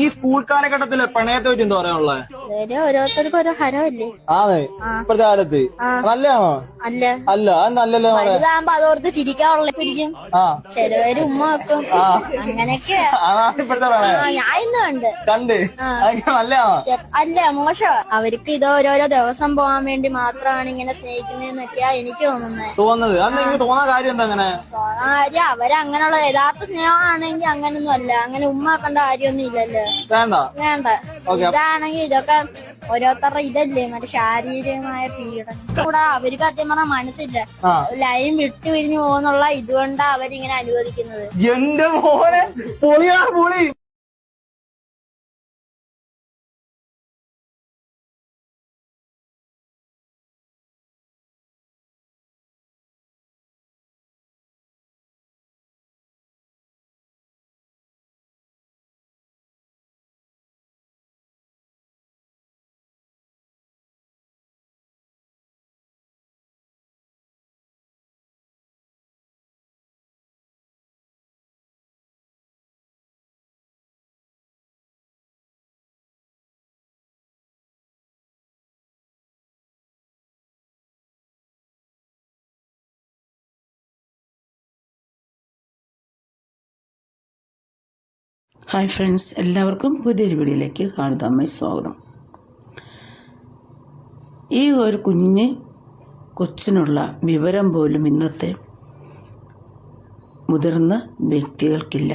ഈ സ്കൂൾ കാലഘട്ടത്തിലെ പ്രണയത്തെ പറ്റി എന്താ പറയാനുള്ളത് ഓരോരുത്തർക്കും ഓരോ ഹരമല്ലേ? ആണ് ഇപ്പോഴത്തെ കാലത്ത്. നല്ലതാണോ? അല്ല. അല്ല അത് നല്ലല്ലോ വലുതാകുമ്പോ അതോർത്ത് ചിരിക്കാനുള്ള പിടിക്കും. ആ. ചിലവര് ഉമ്മ വെക്കും. അങ്ങനെയൊക്കെ. ഇപ്പോഴത്തെ ഞാൻ ഇന്ന് കണ്ട്. കണ്ട്. അതൊക്കെ നല്ലതാണോ? അല്ല മോശം. അവർക്ക് ഇത് ഓരോരോ ദിവസം പോവാൻ വേണ്ടി മാത്രമാണ് ഇങ്ങനെ സ്നേഹിക്കുന്നതെന്നൊക്കെയാ എനിക്ക് തോന്നുന്നത്. തോന്നുന്നത് അത് നിങ്ങൾക്ക് തോന്നാ കാര്യം എന്താ അങ്ങനെ? കാര്യം അവരങ്ങനെയുള്ള യഥാർത്ഥ സ്നേഹമാണെങ്കിൽ അങ്ങനൊന്നും അല്ല അങ്ങനെ ഉമ്മ വെക്കേണ്ട കാര്യമൊന്നും ഇല്ലല്ലോ വേണ്ട. വേണ്ട ഇതാണെങ്കിൽ ഇതൊക്കെ ഓരോരുത്തരുടെ ഇതല്ലേ മറ്റേ ശാരീരികമായ പീഡനം. കൂടെ അവർക്ക് സത്യം പറഞ്ഞ മനസ്സില്ല. ലൈൻ വിട്ടു പിരിഞ്ഞു പോകുന്നുള്ള ഇതുകൊണ്ടാ അവരിങ്ങനെ അനുവദിക്കുന്നത്. എന്റെ മോനെ പൊളിയാ പൊളി. ഹായ് ഫ്രണ്ട്സ് എല്ലാവർക്കും പുതിയൊരു വീഡിയോയിലേക്ക് ഹാർദമായി സ്വാഗതം. ഈ ഒരു കുഞ്ഞ് കൊച്ചിനുള്ള വിവരം പോലും ഇന്നത്തെ മുതിർന്ന വ്യക്തികൾക്കില്ല.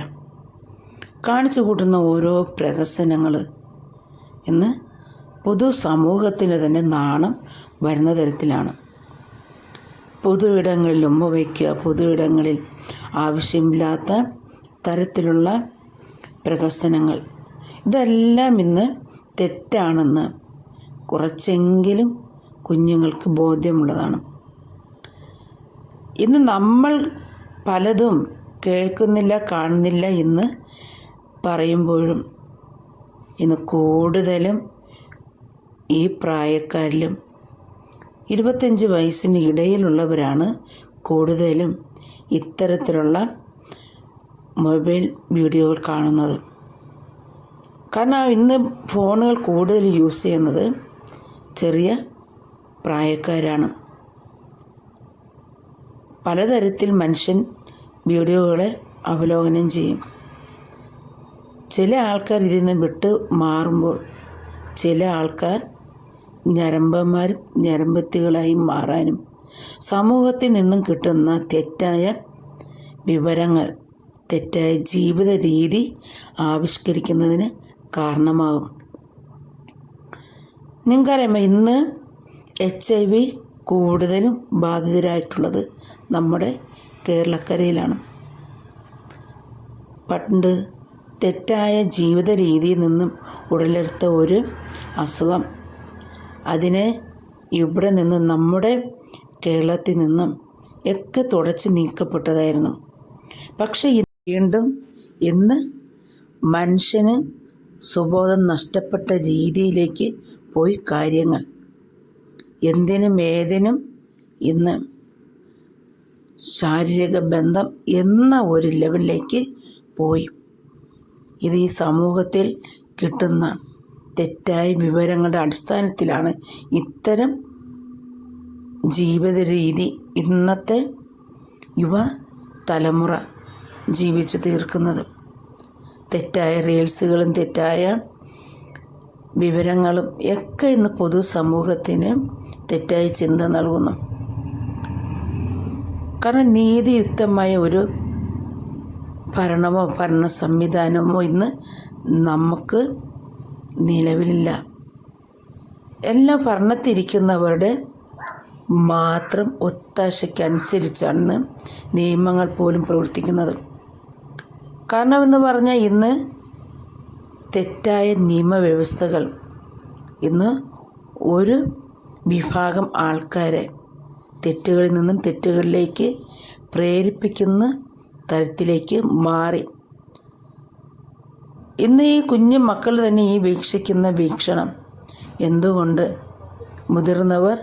കാണിച്ചു കൂട്ടുന്ന ഓരോ പ്രഹസനങ്ങൾ ഇന്ന് പൊതു സമൂഹത്തിന് തന്നെ നാണം വരുന്ന തരത്തിലാണ്. പൊതു ഇടങ്ങളിൽ ഉമ്മ വയ്ക്കുക പൊതു ഇടങ്ങളിൽ ആവശ്യമില്ലാത്ത തരത്തിലുള്ള പ്രഹസനങ്ങൾ. ഇതെല്ലാം ഇന്ന് തെറ്റാണെന്ന് കുറച്ചെങ്കിലും കുഞ്ഞുങ്ങൾക്ക് ബോധ്യമുള്ളതാണ്. ഇന്ന് നമ്മൾ പലതും കേൾക്കുന്നില്ല കാണുന്നില്ല എന്ന് പറയുമ്പോഴും ഇന്ന് കൂടുതലും ഈ പ്രായക്കാരിലും ഇരുപത്തഞ്ച് വയസ്സിന് ഇടയിലുള്ളവരാണ് കൂടുതലും ഇത്തരത്തിലുള്ള മൊബൈൽ വീഡിയോകൾ കാണുന്നത്. കാരണം ഇന്ന് ഫോണുകൾ കൂടുതൽ യൂസ് ചെയ്യുന്നത് ചെറിയ പ്രായക്കാരാണ്. പലതരത്തിൽ മനുഷ്യൻ വീഡിയോകളെ അവലോകനം ചെയ്യും. ചില ആൾക്കാർ ഇതിൽ നിന്ന് വിട്ട് മാറുമ്പോൾ ചില ആൾക്കാർ ഞരമ്പന്മാരും ഞരമ്പത്തികളായി മാറാനും സമൂഹത്തിൽ നിന്നും കിട്ടുന്ന തെറ്റായ വിവരങ്ങൾ തെറ്റായ ജീവിത രീതി ആവിഷ്കരിക്കുന്നതിന് കാരണമാകും. നിങ്ങൾക്കറിയാമോ ഇന്ന് എച്ച് ഐ വി കൂടുതലും ബാധിതരായിട്ടുള്ളത് നമ്മുടെ കേരളക്കരയിലാണ്. പണ്ട് തെറ്റായ ജീവിത രീതിയിൽ നിന്നും ഉടലെടുത്ത ഒരു അസുഖം. അതിനെ ഇവിടെ നിന്ന് നമ്മുടെ കേരളത്തിൽ നിന്നും ഒക്കെ തുടച്ച് നീക്കപ്പെട്ടതായിരുന്നു. പക്ഷേ വീണ്ടും ഇന്ന് മനുഷ്യന് സുബോധം നഷ്ടപ്പെട്ട രീതിയിലേക്ക് പോയി കാര്യങ്ങൾ. എന്തിനും ഏതിനും ഇന്ന് ശാരീരിക ബന്ധം എന്ന ഒരു ലെവലിലേക്ക് പോയി. ഇത് ഈ സമൂഹത്തിൽ കിട്ടുന്ന തെറ്റായ വിവരങ്ങളുടെ അടിസ്ഥാനത്തിലാണ് ഇത്തരം ജീവിത രീതി ഇന്നത്തെ യുവ തലമുറ ജീവിച്ചു തീർക്കുന്നത്. തെറ്റായ റീൽസുകളും തെറ്റായ വിവരങ്ങളും ഒക്കെ ഇന്ന് പൊതുസമൂഹത്തിന് തെറ്റായ ചിന്ത നൽകുന്നു. കാരണം നീതിയുക്തമായ ഒരു ഭരണമോ ഭരണ സംവിധാനമോ ഇന്ന് നമുക്ക് നിലവിലില്ല. എല്ലാം ഭരണത്തിരിക്കുന്നവരുടെ മാത്രം ഒത്താശയ്ക്കനുസരിച്ചാണ് നിയമങ്ങൾ പോലും പ്രവർത്തിക്കുന്നത്. കാരണം എന്ന് പറഞ്ഞാൽ ഇന്ന് തെറ്റായ നിയമവ്യവസ്ഥകൾ. ഇന്ന് ഒരു വിഭാഗം ആൾക്കാരെ തെറ്റുകളിൽ നിന്നും തെറ്റുകളിലേക്ക് പ്രേരിപ്പിക്കുന്ന തരത്തിലേക്ക് മാറി. ഇന്ന് ഈ കുഞ്ഞു മക്കൾ തന്നെ ഈ വീക്ഷിക്കുന്ന വീക്ഷണം എന്തുകൊണ്ട് മുതിർന്നവർ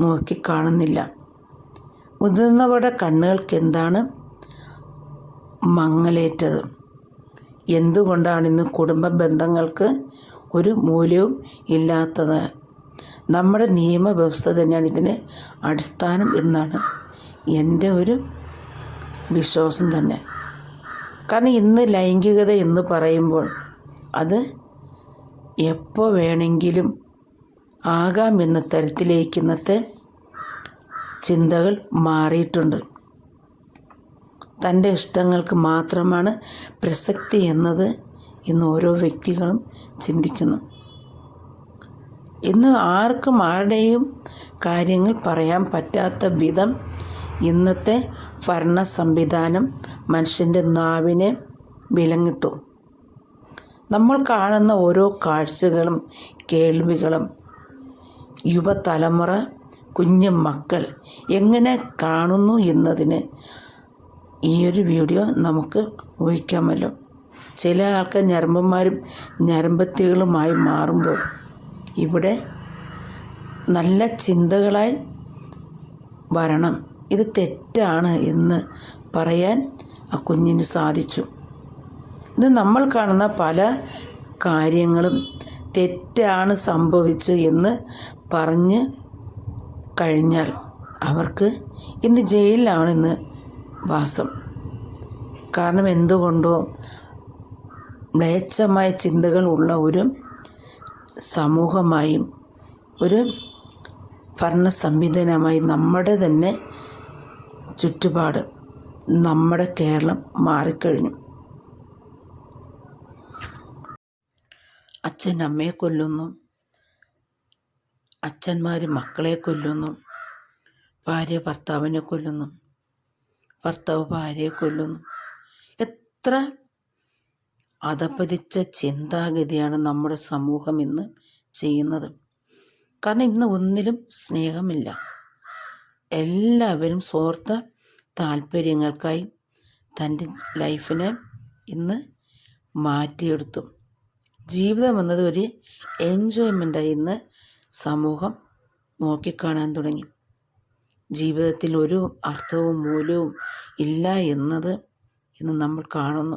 നോക്കിക്കാണുന്നില്ല മുതിർന്നവരുടെ കണ്ണുകൾക്ക് എന്താണ് മങ്ങലേറ്റത്. എന്തുകൊണ്ടാണ് ഇന്ന് കുടുംബ ബന്ധങ്ങൾക്ക് ഒരു മൂല്യവും ഇല്ലാത്തത്? നമ്മുടെ നിയമവ്യവസ്ഥ തന്നെയാണ് ഇതിന് അടിസ്ഥാനം എന്നാണ് എന്റെ ഒരു വിശ്വാസം തന്നെ. കാരണം ഇന്ന് ലൈംഗികത എന്ന് പറയുമ്പോൾ അത് എപ്പോൾ വേണമെങ്കിലും ആകാമെന്ന തരത്തിലേക്ക് ഇന്നത്തെ ചിന്തകൾ മാറിയിട്ടുണ്ട്. തന്റെ ഇഷ്ടങ്ങൾക്ക് മാത്രമാണ് പ്രസക്തി എന്നത് ഇന്ന് ഓരോ വ്യക്തികളും ചിന്തിക്കുന്നു. ഇന്ന് ആർക്കും ആരുടെയും കാര്യങ്ങൾ പറയാൻ പറ്റാത്ത വിധം ഇന്നത്തെ ഭരണ സംവിധാനം മനുഷ്യന്റെ നാവിനെ വിലങ്ങിട്ടു. നമ്മൾ കാണുന്ന ഓരോ കാഴ്ചകളും കേൾവികളും യുവതലമുറ കുഞ്ഞു മക്കൾ എങ്ങനെ കാണുന്നു എന്നതിന് ഈ ഒരു വീഡിയോ നമുക്ക് ഊഹിക്കാമല്ലോ. ചില ആൾക്കാർ ഞരമ്പന്മാരും ഞരമ്പത്തികളുമായി മാറുമ്പോൾ ഇവിടെ നല്ല ചിന്തകളായി വരണം. ഇത് തെറ്റാണ് എന്ന് പറയാൻ ആ കുഞ്ഞിന് സാധിച്ചു. ഇത് നമ്മൾ കാണുന്ന പല കാര്യങ്ങളും തെറ്റാണ് സംഭവിച്ചു എന്ന് പറഞ്ഞ് കഴിഞ്ഞാൽ അവർക്ക് ഇന്ന് ജയിലിലാണ് ഇന്ന് വാസം. കാരണം എന്തുകൊണ്ടോ മ്ലേച്ഛമായ ചിന്തകൾ ഉള്ള ഒരു സമൂഹമായും ഒരു ഭരണ സംവിധാനമായി നമ്മുടെ തന്നെ ചുറ്റുപാട് നമ്മുടെ കേരളം മാറിക്കഴിഞ്ഞു. അച്ഛൻ അമ്മയെ കൊല്ലുന്നു. അച്ഛന്മാർ മക്കളെ കൊല്ലുന്നു. ഭാര്യ ഭർത്താവിനെ കൊല്ലുന്നു. ഭർത്താവ് ഭാര്യയെ കൊല്ലുന്നു. എത്ര അതപതിച്ച ചിന്താഗതിയാണ് നമ്മുടെ സമൂഹം ഇന്ന് ചെയ്യുന്നത്. കാരണം ഇന്ന് ഒന്നിലും സ്നേഹമില്ല. എല്ലാവരും സ്വാർത്ഥ താല്പര്യങ്ങൾക്കായി തന്റെ ലൈഫിനെ ഇന്ന് മാറ്റിയെടുത്തു. ജീവിതം എന്നത് ഒരു എൻജോയ്മെന്റായി ഇന്ന് സമൂഹം നോക്കിക്കാണാൻ തുടങ്ങി. ജീവിതത്തിൽ ഒരു അർത്ഥവും മൂല്യവും ഇല്ല എന്നത് ഇന്ന് നമ്മൾ കാണുന്നു.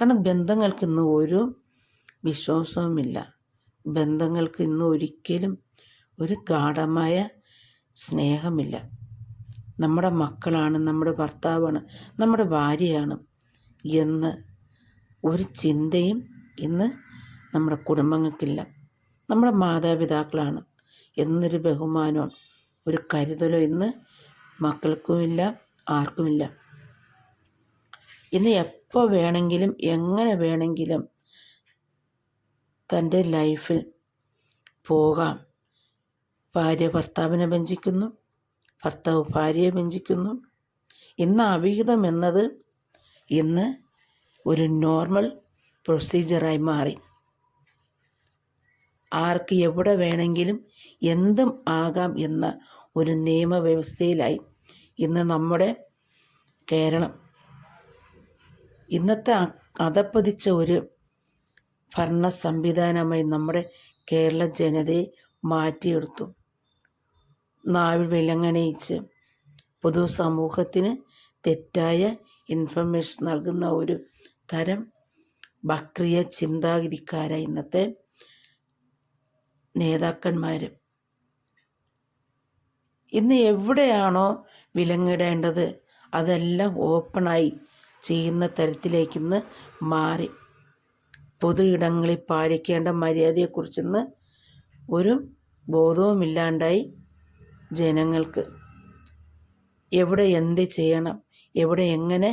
കാരണം ബന്ധങ്ങൾക്ക് ഇന്ന് ഒരു വിശ്വാസവുമില്ല. ബന്ധങ്ങൾക്ക് ഇന്ന് ഒരിക്കലും ഒരു ഗാഠമായ സ്നേഹമില്ല. നമ്മുടെ മക്കളാണ് നമ്മുടെ ഭർത്താവാണ് നമ്മുടെ ഭാര്യയാണ് എന്ന് ഒരു ചിന്തയും ഇന്ന് നമ്മുടെ കുടുംബങ്ങൾക്കില്ല. നമ്മുടെ മാതാപിതാക്കളാണ്. എന്നൊരു ബഹുമാനവും ഒരു കരുതലോ ഇന്ന് മക്കൾക്കുമില്ല. ആർക്കുമില്ല. ഇന്ന് എപ്പോൾ വേണമെങ്കിലും എങ്ങനെ വേണമെങ്കിലും തന്റെ ലൈഫിൽ പോകാം. ഭാര്യ ഭർത്താവിനെ വഞ്ചിക്കുന്നു ഭർത്താവ് ഭാര്യയെ വഞ്ചിക്കുന്നു. ഇന്ന് അവിഹിതം എന്നത് ഇന്ന് ഒരു നോർമൽ പ്രൊസീജിയറായി മാറി. ആർക്ക് എവിടെ വേണമെങ്കിലും എന്തും ആകാം എന്ന ഒരു നിയമവ്യവസ്ഥയിലായി. ഇന്ന് നമ്മുടെ കേരളം. ഇന്നത്തെ അതപ്പതിച്ച ഒരു ഭരണ സംവിധാനമായി നമ്മുടെ കേരള ജനതയെ മാറ്റിയെടുത്തു. നാവിൽ വിലങ്ങണയിച്ച് പൊതുസമൂഹത്തിന് തെറ്റായ ഇൻഫർമേഷൻ നൽകുന്ന ഒരു തരം ബക്രിയ ചിന്താഗതിക്കാരായി ഇന്നത്തെ നേതാക്കന്മാർ ഇന്ന് എവിടെയാണോ വിലങ്ങിടേണ്ടത്. അതെല്ലാം ഓപ്പണായി ചെയ്യുന്ന തരത്തിലേക്കിന്ന് മാറി. പൊതു ഇടങ്ങളിൽ പാലിക്കേണ്ട മര്യാദയെക്കുറിച്ചിന്ന് ഒരു ബോധവുമില്ലാണ്ടായി ജനങ്ങൾക്ക്. എവിടെ എന്ത് ചെയ്യണം? എവിടെ എങ്ങനെ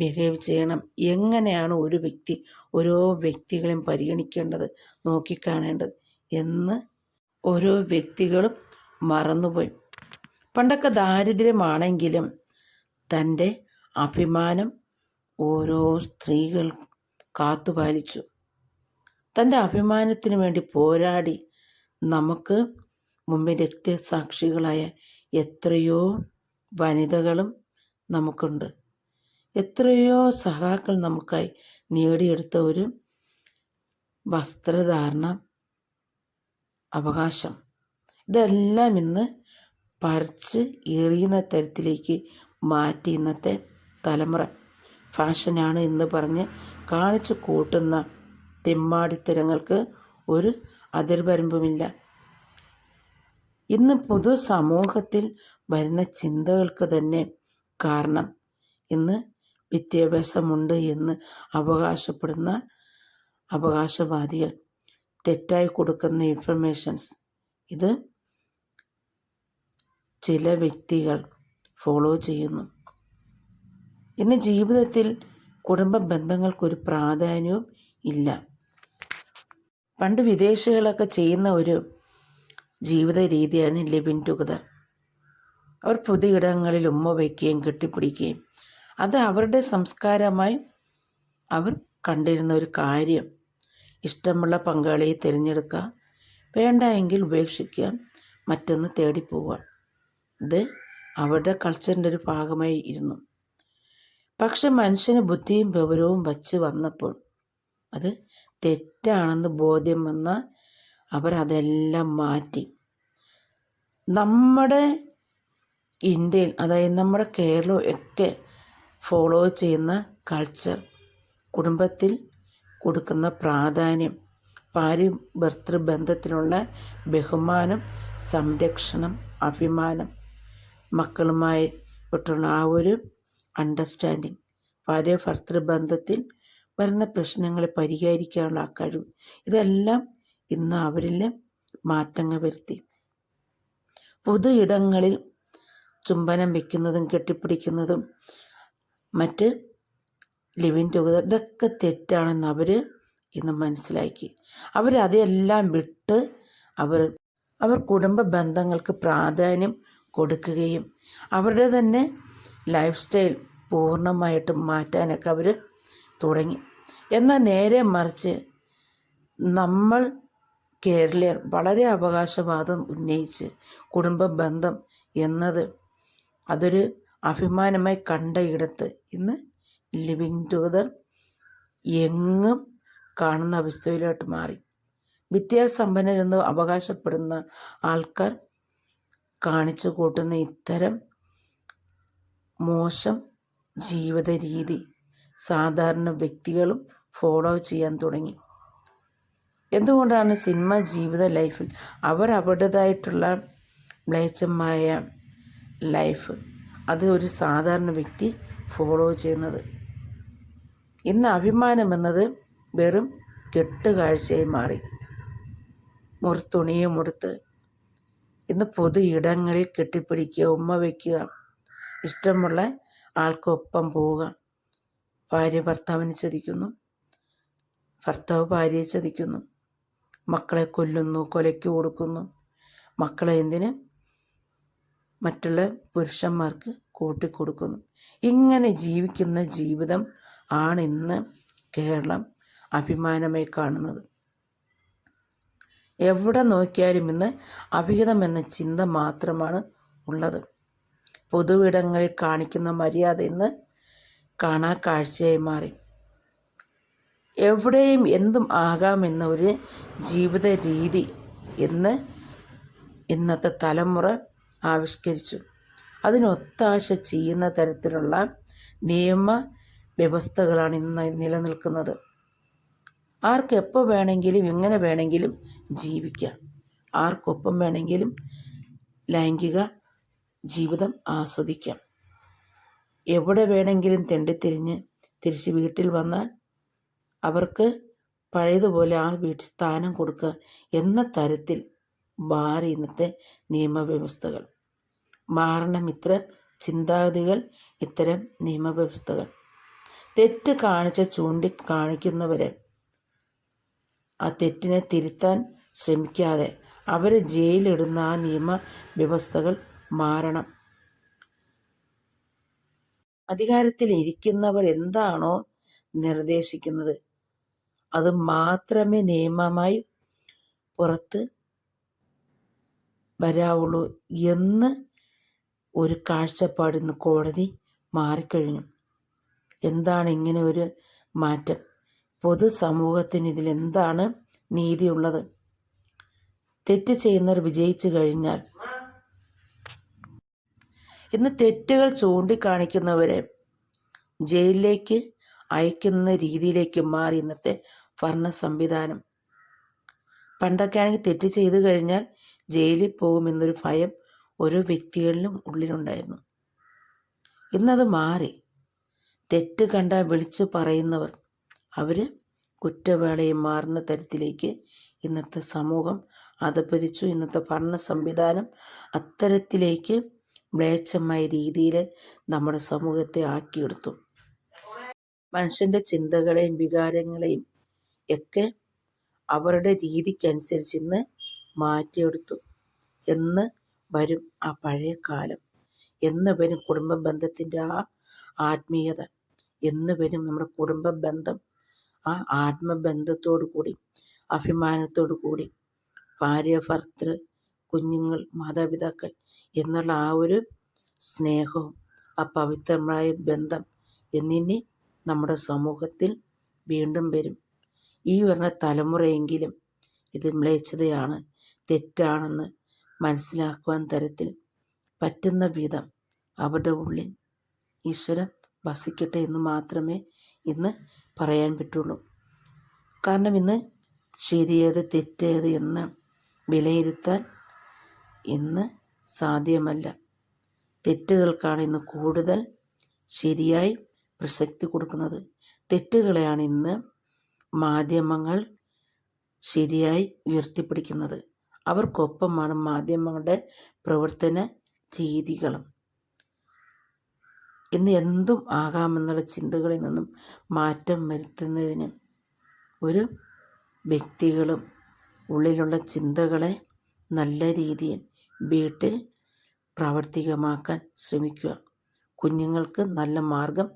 ബിഹേവ് ചെയ്യണം? എങ്ങനെയാണ് ഒരു വ്യക്തി ഓരോ വ്യക്തികളെയും പരിഗണിക്കേണ്ടത് നോക്കിക്കാണേണ്ടത് എന്ന് ഓരോ വ്യക്തികളും മറന്നുപോയി. പണ്ടൊക്കെ ദാരിദ്ര്യമാണെങ്കിലും തന്റെ അഭിമാനം ഓരോ സ്ത്രീകൾ കാത്തുപാലിച്ചു തന്റെ അഭിമാനത്തിന് വേണ്ടി പോരാടി നമുക്ക് മുമ്പിൽ രക്തസാക്ഷികളായ എത്രയോ വനിതകളും നമുക്കുണ്ട്. എത്രയോ സഹാക്കൾ നമുക്കായി നേടിയെടുത്ത ഒരു വസ്ത്രധാരണ അവകാശം. ഇതെല്ലാം ഇന്ന് പറിച്ച് എറിയുന്ന തരത്തിലേക്ക് മാറ്റി ഇന്നത്തെ തലമുറ. ഫാഷനാണ് എന്ന് പറഞ്ഞ് കാണിച്ചു കൂട്ടുന്ന തെമ്മാടിത്തരങ്ങൾക്ക് ഒരു അതിർവരമ്പുമില്ല. ഇന്ന് പൊതു സമൂഹത്തിൽ വരുന്ന ചിന്തകൾക്ക് തന്നെ കാരണം ഇന്ന് വിദ്യാഭ്യാസമുണ്ട് എന്ന് അവകാശപ്പെടുന്ന അവകാശവാദികൾ തെറ്റായി കൊടുക്കുന്ന ഇൻഫർമേഷൻസ് ഇത് ചില വ്യക്തികൾ ഫോളോ ചെയ്യുന്നു. ഇന്ന് ജീവിതത്തിൽ കുടുംബ ബന്ധങ്ങൾക്കൊരു പ്രാധാന്യവും ഇല്ല. പണ്ട് വിദേശികളൊക്കെ ചെയ്യുന്ന ഒരു ജീവിത രീതിയാണ് ലിവിൻ ടുഗദർ അവർ പുതിയിടങ്ങളിൽ ഉമ്മ വയ്ക്കുകയും കെട്ടിപ്പിടിക്കുകയും. അത് അവരുടെ സംസ്കാരമായി അവർ കണ്ടിരുന്ന ഒരു കാര്യം. ഇഷ്ടമുള്ള പങ്കാളിയെ തിരഞ്ഞെടുക്കുക വേണ്ട എങ്കിൽ ഉപേക്ഷിക്കുക മറ്റൊന്ന് തേടിപ്പോവുക. ഇത് അവരുടെ കൾച്ചറിന്റെ ഒരു ഭാഗമായി ഇരുന്നു. പക്ഷെ മനുഷ്യന് ബുദ്ധിയും വിവരവും വച്ച് വന്നപ്പോൾ അത് തെറ്റാണെന്ന് ബോധ്യം വന്ന അവരതെല്ലാം മാറ്റി. നമ്മുടെ ഇന്ത്യയിൽ അതായത് നമ്മുടെ കേരളവും ഒക്കെ ഫോളോ ചെയ്യുന്ന കൾച്ചർ കുടുംബത്തിൽ കൊടുക്കുന്ന പ്രാധാന്യം ഭാര്യ ഭർത്തൃബന്ധത്തിനുള്ള ബഹുമാനം സംരക്ഷണം അഭിമാനം മക്കളുമായി ഒട്ടുള്ള ആ ഒരു അണ്ടർസ്റ്റാൻഡിങ് ഭാര്യ ഭർത്തൃബന്ധത്തിൽ വരുന്ന പ്രശ്നങ്ങളെ പരിഹരിക്കാനുള്ള ആ കഴിവ് ഇതെല്ലാം ഇന്ന് അവരിൽ മാറ്റങ്ങൾ വരുത്തി. പൊതു ഇടങ്ങളിൽ ചുംബനം വയ്ക്കുന്നതും കെട്ടിപ്പിടിക്കുന്നതും മറ്റ് ലിവിൻ ടുഗദർ ഇതൊക്കെ തെറ്റാണെന്ന് അവർ ഇന്ന് മനസ്സിലാക്കി. അവരതെല്ലാം വിട്ട് അവർ അവർ കുടുംബ ബന്ധങ്ങൾക്ക് പ്രാധാന്യം കൊടുക്കുകയും അവരുടെ തന്നെ ലൈഫ് സ്റ്റൈൽ പൂർണമായിട്ടും മാറ്റാനൊക്കെ അവർ തുടങ്ങി. എന്നാൽ നേരെ മറിച്ച് നമ്മൾ കേരളീയർ വളരെ അവകാശവാദം ഉന്നയിച്ച് കുടുംബ ബന്ധം എന്നത് അതൊരു അഭിമാനമായി കണ്ട ഇടത്ത് ഇന്ന് ലിവിങ് ടുഗദർ എങ്ങും കാണുന്ന അവസ്ഥയിലോട്ട് മാറി. വിദ്യാസമ്പന്നരെന്ന് അവകാശപ്പെടുന്ന ആൾക്കാർ കാണിച്ചു കൂട്ടുന്ന ഇത്തരം മോശം ജീവിത രീതി സാധാരണ വ്യക്തികളും ഫോളോ ചെയ്യാൻ തുടങ്ങി. എന്തുകൊണ്ടാണ് സിനിമ ജീവിത ലൈഫിൽ അവർ അവരുടേതായിട്ടുള്ള മ്ലേച്ഛമായ ലൈഫ് അത് ഒരു സാധാരണ വ്യക്തി ഫോളോ ചെയ്യുന്നത്? ഇന്ന് അഭിമാനം എന്നത് വെറും കെട്ടുകാഴ്ചയായി മാറി. മുറുത്തുണിയും ഉടുത്ത് ഇന്ന് പൊതു ഇടങ്ങളിൽ കെട്ടിപ്പിടിക്കുക ഉമ്മ വയ്ക്കുക ഇഷ്ടമുള്ള ആൾക്കൊപ്പം പോവുക. ഭാര്യ ഭർത്താവിനെ ചതിക്കുന്നു. ഭർത്താവ് ഭാര്യയെ ചതിക്കുന്നു. മക്കളെ കൊല്ലുന്നു കൊലയ്ക്ക് കൊടുക്കുന്നു. മക്കളെ എന്തിന്? മറ്റുള്ള പുരുഷന്മാർക്ക് കൂട്ടിക്കൊടുക്കുന്നു. ഇങ്ങനെ ജീവിക്കുന്ന ജീവിതം ആണ് ഇന്ന് കേരളം അഭിമാനമായി കാണുന്നത്. എവിടെ നോക്കിയാലും ഇന്ന് അഭിഹിതം എന്ന ചിന്ത മാത്രമാണ് ഉള്ളത്. പൊതുവിടങ്ങളിൽ കാണിക്കുന്ന മര്യാദ ഇന്ന് കാണാ കാഴ്ചയായി മാറി. എവിടെയും എന്തും ആകാമെന്ന ഒരു ജീവിത രീതി എന്ന് ഇന്നത്തെ തലമുറ ആവിഷ്കരിച്ചു. അതിനൊത്താശ ചെയ്യുന്ന തരത്തിലുള്ള നിയമ വ്യവസ്ഥകളാണ് ഇന്ന് നിലനിൽക്കുന്നത്. ആർക്ക് എപ്പോൾ വേണമെങ്കിലും എങ്ങനെ വേണമെങ്കിലും ജീവിക്കാം. ആർക്കൊപ്പം വേണമെങ്കിലും ലൈംഗിക ജീവിതം ആസ്വദിക്കാം. എവിടെ വേണമെങ്കിലും തെണ്ടിത്തിരിഞ്ഞ് തിരിച്ച് വീട്ടിൽ വന്നാൽ അവർക്ക് പഴയതുപോലെ ആ വീട്ടിൽ സ്ഥാനം കൊടുക്കുക എന്ന തരത്തിൽ മാറി ഇന്നത്തെ നിയമവ്യവസ്ഥകൾ. മാറണം ഇത്തരം ചിന്താഗതികൾ ഇത്തരം നിയമവ്യവസ്ഥകൾ. തെറ്റ് കാണിച്ച ചൂണ്ടി കാണിക്കുന്നവരെ ആ തെറ്റിനെ തിരുത്താൻ ശ്രമിക്കാതെ അവരെ ജയിലിടുന്ന ആ നിയമ വ്യവസ്ഥകൾ മാറണം. അധികാരത്തിൽ ഇരിക്കുന്നവർ എന്താണോ നിർദ്ദേശിക്കുന്നത്. അത് മാത്രമേ നിയമമായി പുറത്ത് വരാവുള്ളൂ എന്ന് ഒരു കാഴ്ചപ്പാടിന്ന് കോടതി മാറിക്കഴിഞ്ഞു. എന്താണ് ഇങ്ങനെ ഒരു മാറ്റം? പൊതുസമൂഹത്തിന് ഇതിലെന്താണ് നീതിയുള്ളത്? തെറ്റ് ചെയ്യുന്നവർ വിജയിച്ചു കഴിഞ്ഞാൽ ഇന്ന് തെറ്റുകൾ ചൂണ്ടിക്കാണിക്കുന്നവരെ ജയിലിലേക്ക് അയക്കുന്ന രീതിയിലേക്ക് മാറി ഇന്നത്തെ ഭരണ സംവിധാനം പണ്ടൊക്കെ ആണെങ്കിൽ തെറ്റ് ചെയ്തു കഴിഞ്ഞാൽ ജയിലിൽ പോകുമെന്നൊരു ഭയം ഓരോ വ്യക്തികളിലും ഉള്ളിലുണ്ടായിരുന്നു. ഇന്നത് മാറി തെറ്റ് കണ്ടാൽ വിളിച്ചു പറയുന്നവർ അവർ കുറ്റവാളിയെ മാറുന്ന തരത്തിലേക്ക് ഇന്നത്തെ സമൂഹം അധപ്പതിച്ചു ഇന്നത്തെ ഭരണ സംവിധാനം അത്തരത്തിലേക്ക് മ്ലേച്ഛമായ രീതിയിൽ നമ്മുടെ സമൂഹത്തെ ആക്കിയെടുത്തു. മനുഷ്യന്റെ ചിന്തകളെയും വികാരങ്ങളെയും ഒക്കെ അവരുടെ രീതിക്കനുസരിച്ച് ഇന്ന് മാറ്റിയെടുത്തു എന്ന് വരും ആ പഴയ കാലം. എന്ന് വരും കുടുംബ ബന്ധത്തിന്റെ ആ ആത്മീയത. എന്ന് വരും നമ്മുടെ കുടുംബ ബന്ധം ആ ആത്മബന്ധത്തോടു കൂടി അഭിമാനത്തോടു കൂടി ഭാര്യ ഭർത്തൃ കുഞ്ഞുങ്ങൾ മാതാപിതാക്കൾ എന്നുള്ള ആ ഒരു സ്നേഹവും ആ പവിത്രമായ ബന്ധം എന്നിനി നമ്മുടെ സമൂഹത്തിൽ വീണ്ടും വരും. ഈ വരുന്ന തലമുറയെങ്കിലും ഇത് മ്ലേച്ഛതയാണ് തെറ്റാണെന്ന് മനസ്സിലാക്കുവാൻ തരത്തിൽ പറ്റുന്ന വിധം അവരുടെ ഉള്ളിൽ ഈശ്വരൻ വസിക്കട്ടെ എന്ന് മാത്രമേ ഇന്ന് പറയാൻ പറ്റുള്ളൂ. കാരണം ഇന്ന് ശരിയേത് തെറ്റേത് എന്ന് വിലയിരുത്താൻ ഇന്ന് സാധ്യമല്ല. തെറ്റുകൾക്കാണ് ഇന്ന് കൂടുതൽ ശരിയായി പ്രസക്തി കൊടുക്കുന്നത്. തെറ്റുകളെയാണ് ഇന്ന് മാധ്യമങ്ങൾ ശരിയായി ഉയർത്തിപ്പിടിക്കുന്നത്. അവർക്കൊപ്പമാണ് മാധ്യമങ്ങളുടെ പ്രവർത്തന രീതികളും. ഇന്ന് എന്തും ആകാമെന്നുള്ള ചിന്തകളിൽ നിന്നും മാറ്റം വരുത്തുന്നതിന് ഒരു വ്യക്തികളും ഉള്ളിലുള്ള ചിന്തകളെ നല്ല രീതിയിൽ വീട്ടിൽ പ്രാവർത്തികമാക്കാൻ ശ്രമിക്കുക. കുഞ്ഞുങ്ങൾക്ക് നല്ല മാർഗം